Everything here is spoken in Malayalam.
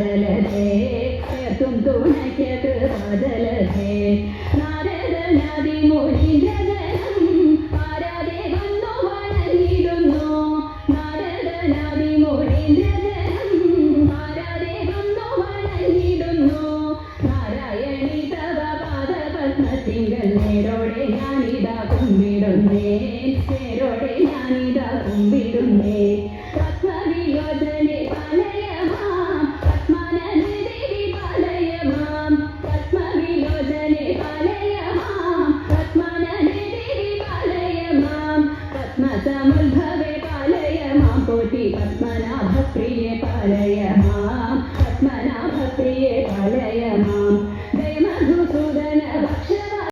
കൃപാദലതേ ചേർത്തും തുണയ്ക്ക കൃപാദലതേ നാരദനാദി മൊഴിജനം ആരാധേ വന്നു വണങ്ങിടുന്നു. നാരദനാദി മൊഴിജനം ആരാധേ വന്നു വണങ്ങിടുന്നു. നാരായണി തവ പാദപത്മത്തിങ്കൽ നേരോടെ ഞാനിതാ കുമ്പിടുന്നേ. നേരോടെ ഞാനിതാ കുമ്പിടുന്നേ കോട്ടി പത്മനാഭപ്രിയെ പാലയ മാം പത്മനാഭപ്രിയെ പാലയ മാം ജയമധുസൂദന ഭക്ഷ